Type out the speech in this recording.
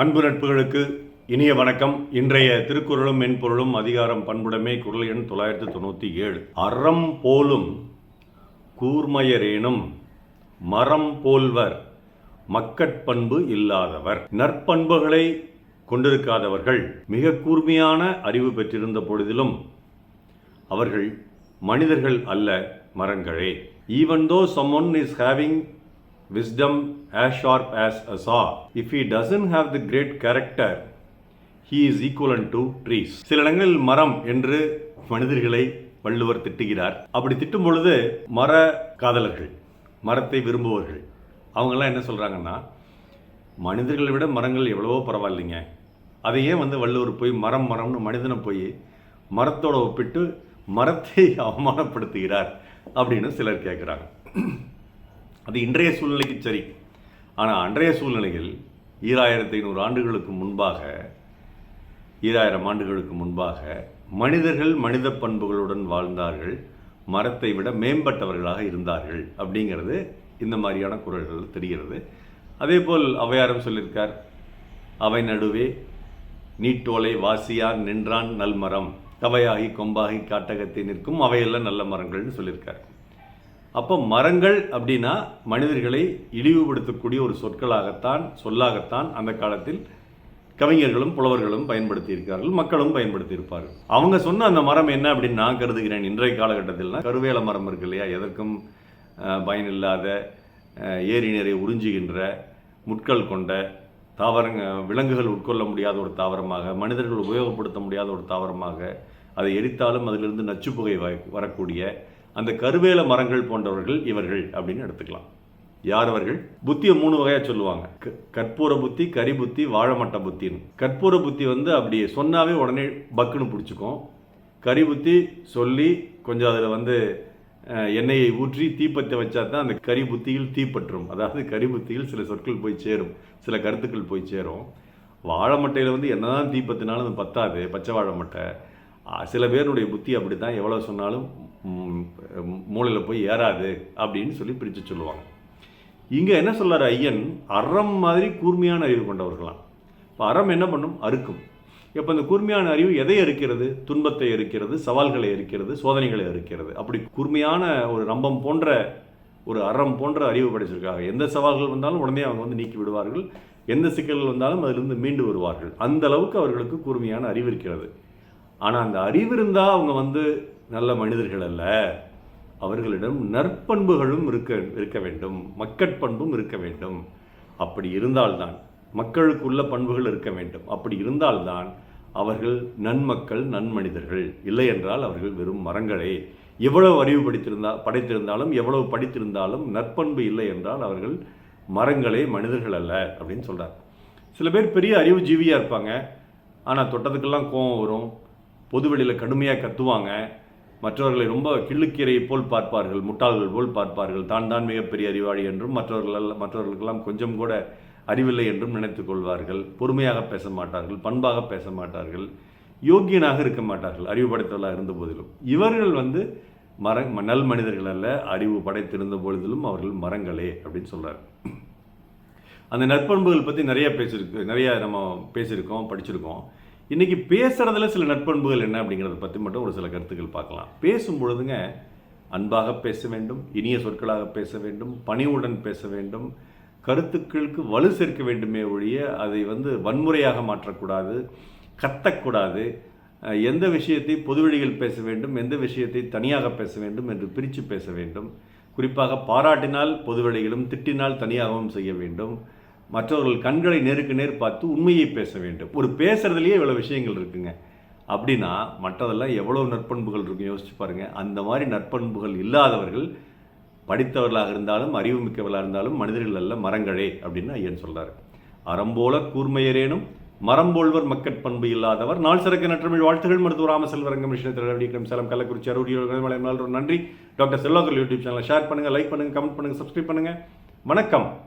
அன்பு நட்புகளுக்கு இனிய வணக்கம். இன்றைய திருக்குறளும் மென்பொருளும் அதிகாரம் பண்புடைமை குரல் எண் தொள்ளாயிரத்து தொண்ணூற்றி ஏழு. அறம் போலும் கூர்மையரேனும் மரம் போல்வர் மக்கட்பண்பு இல்லாதவர். நற்பண்புகளை கொண்டிருக்காதவர்கள். மிக கூர்மையான அறிவு பெற்றிருந்த பொழுதிலும் அவர்கள் மனிதர்கள் அல்ல மரங்களே. Even though someone is having wisdom as sharp as a saw. If he doesn't have the great character he is equivalent to trees. சில இடங்களில் மரம் என்று மனிதர்களை வள்ளுவர் திட்டுகிறார். அப்படி திட்டும் பொழுது மர காதலர்கள் மரத்தை விரும்புபவர்கள் அவங்கெல்லாம் என்ன சொல்கிறாங்கன்னா மனிதர்களை விட மரங்கள் எவ்வளவோ பரவாயில்லைங்க. அதை ஏன் வந்து வள்ளுவர் போய் மரம் மரம்னு மனிதனை போய் மரத்தோட ஒப்பிட்டு மரத்தை அவமானப்படுத்துகிறார் அப்படின்னு சிலர் கேட்குறாங்க அது இன்றைய சூழ்நிலைக்கு சரி. ஆனால் அன்றைய சூழ்நிலையில் ஈராயிரத்தி ஐநூறு ஆண்டுகளுக்கு முன்பாக ஈராயிரம் ஆண்டுகளுக்கு முன்பாக மனிதர்கள் மனித பண்புகளுடன் வாழ்ந்தார்கள் மரத்தை விட மேம்பட்டவர்களாக இருந்தார்கள் அப்படிங்கிறது இந்த மாதிரியான குரல்கள் தெரிகிறது. அதே போல் அவையாரம் சொல்லியிருக்கார் அவை நடுவே நீட்டோலை வாசியார் நின்றான் நல்மரம். கவையாகி கொம்பாகி காட்டகத்தை நிற்கும் அவையெல்லாம் நல்ல மரங்கள்னு சொல்லியிருக்கார். அப்போ மரங்கள் அப்படின்னா மனிதர்களை இழிவுபடுத்தக்கூடிய ஒரு சொற்களாகத்தான் சொல்லாகத்தான் அந்த காலத்தில் கவிஞர்களும் புலவர்களும் பயன்படுத்தியிருக்கார்கள் மக்களும் பயன்படுத்தியிருப்பார்கள். அவங்க சொன்ன அந்த மரம் என்ன அப்படின்னு நான் கருதுகிறேன். இன்றைய காலகட்டத்தில்னா கருவேல மரம் இருக்கு இல்லையா? எதற்கும் பயனில்லாத ஏரி நீரை உறிஞ்சுகின்ற முட்கள் கொண்ட தாவரங்க விலங்குகள் உட்கொள்ள முடியாத ஒரு தாவரமாக மனிதர்கள் உபயோகப்படுத்த முடியாத ஒரு தாவரமாக அதை எரித்தாலும் அதிலிருந்து நச்சுப்புகை வ- வரக்கூடிய அந்த கருவேல மரங்கள் போன்றவர்கள் இவர்கள் அப்படின்னு எடுத்துக்கலாம். யார் அவர்கள்? புத்தியை மூணு வகையாக சொல்லுவாங்க. க- கற்பூர புத்தி கரி புத்தி வாழைமட்ட புத்தின்னு. கற்பூர புத்தி வந்து அப்படி சொன்னாவே உடனே பக்குன்னு பிடிச்சிக்கும். கரி புத்தி சொல்லி கொஞ்சம் அதில் வந்து எண்ணெயை ஊற்றி தீப்பற்ற வச்சா தான் அந்த கரி புத்தியில் தீப்பற்றும். அதாவது கரி புத்தியில் சில சொற்கள் போய் சேரும். சில கருத்துக்கள் போய் சேரும். வாழை மட்டையில் வந்து என்னதான் தீப்பத்தினாலும் அது பத்தாது. பச்சை வாழை மட்டை சில பேருடைய புத்தி அப்படி தான் எவ்வளோ சொன்னாலும் மூளையில் போய் ஏறாது அப்படின்னு சொல்லி பிரித்து சொல்லுவாங்க. இங்கே என்ன சொல்கிறார் ஐயன்? அறம் மாதிரி கூர்மையான அறிவு கொண்டவர்களாம். இப்போ அறம் என்ன பண்ணும்? அறுக்கும். இப்போ இந்த கூர்மையான அறிவு எதை அறுக்கிறது துன்பத்தை அறுக்கிறது சவால்களை அறுக்கிறது சோதனைகளை அறுக்கிறது அப்படி கூர்மையான ஒரு ரம்பம் போன்ற ஒரு அறம் போன்ற அறிவு படைச்சிருக்காங்க. எந்த சவால்கள் வந்தாலும் உடனே அவங்க வந்து நீக்கி விடுவார்கள். எந்த சிக்கல்கள் வந்தாலும் அதிலிருந்து மீண்டு வருவார்கள். அந்த அளவுக்கு அவர்களுக்கு கூர்மையான அறிவு இருக்கிறது. ஆனால் அந்த அறிவு இருந்தால் அவங்க வந்து நல்ல மனிதர்கள் அல்ல. அவர்களிடம் நற்பண்புகளும் இருக்க இருக்க வேண்டும். மக்கட்பண்பும் இருக்க வேண்டும். அப்படி இருந்தால்தான் மக்களுக்குள்ள பண்புகள் இருக்க வேண்டும். அப்படி இருந்தால்தான் அவர்கள் நன்மக்கள் நன்மனிதர்கள். இல்லை என்றால் அவர்கள் வெறும் மரங்களே. எவ்வளவு அறிவு படித்திருந்தா படைத்திருந்தாலும் எவ்வளவு படித்திருந்தாலும் நற்பண்பு இல்லை என்றால் அவர்கள் மரங்களே மனிதர்கள் அல்ல அப்படின்னு சொல்கிறார் சில பேர் பெரிய அறிவு ஜீவியாக இருப்பாங்க. ஆனால் தொட்டதுக்கெல்லாம் கோபம் வரும். பொதுவெளியில் கடுமையாக கத்துவாங்க. மற்றவர்களை ரொம்ப கிள்ளுக்கீரையை போல் பார்ப்பார்கள் முட்டாள்கள் போல் பார்ப்பார்கள். தான் தான் மிகப்பெரிய அறிவாளி என்றும் மற்றவர்கள் அல்ல- மற்றவர்களுக்கெல்லாம் கொஞ்சம் கூட அறிவில்லை என்றும் நினைத்து கொள்வார்கள். பொறுமையாக பேச மாட்டார்கள் பண்பாக பேச மாட்டார்கள் யோக்கியனாக இருக்க மாட்டார்கள் அறிவு படைத்தவர்களாக இருந்த போதிலும். இவர்கள் வந்து மர நல் மனிதர்கள் அல்ல அறிவு படைத்திருந்த பொழுதிலும் அவர்கள் மரங்களே அப்படின்னு சொல்கிறார் அந்த நற்பண்புகள் பற்றி நிறைய பேசியிருக்கு நிறைய நம்ம பேசியிருக்கோம் படிச்சிருக்கோம். இன்றைக்கி பேசுகிறதுல சில நட்பண்புகள் என்ன அப்படிங்கிறத பற்றி மட்டும் ஒரு சில கருத்துக்கள் பார்க்கலாம். பேசும் பொழுதுங்க அன்பாக பேச வேண்டும் இனிய சொற்களாக பேச வேண்டும் பணிவுடன் பேச வேண்டும் கருத்துக்களுக்கு வலு சேர்க்க வேண்டுமே ஒழிய அதை வந்து வன்முறையாக மாற்றக்கூடாது கத்தக்கூடாது எந்த விஷயத்தை பொதுவெளியில் பேச வேண்டும் எந்த விஷயத்தை தனியாக பேச வேண்டும் என்று பிரித்து பேச வேண்டும். குறிப்பாக பாராட்டினால் பொதுவெளியிலும் திட்டினால் தனியாகவும் செய்ய வேண்டும். மற்றவர்கள் கண்களை நேருக்கு நேர் பார்த்து உண்மையை பேச வேண்டும். ஒரு பேசுறதுலேயே இவ்வளோ விஷயங்கள் இருக்குங்க. அப்படின்னா மற்றதெல்லாம் எவ்வளோ நற்பண்புகள் இருக்கும் யோசிச்சு பாருங்கள் அந்த மாதிரி நற்பண்புகள் இல்லாதவர்கள் படித்தவர்களாக இருந்தாலும் அறிவு மிக்கவர்களாக இருந்தாலும் மனிதர்கள் அல்ல மரங்களே அப்படின்னு ஐயன் சொல்றாரு. அறம்போல கூர்மையரேனும் மரம் போல்வர் மக்கட்பண்பு இல்லாதவர். நாள் சிறக்க நற்றமிழ் வாழ்த்துகள். மருத்துவ ராமசெல்வரங்கம் விஷ்ணு சேலம் கள்ளக்குறிச்சி அருள் நன்றி. டாக்டர் செல்வாக்கர் யூடியூப் சேனலை ஷேர் பண்ணுங்கள் லைக் பண்ணுங்க கமெண்ட் பண்ணுங்கள் சப்ஸ்கிரைப் பண்ணுங்கள் வணக்கம்.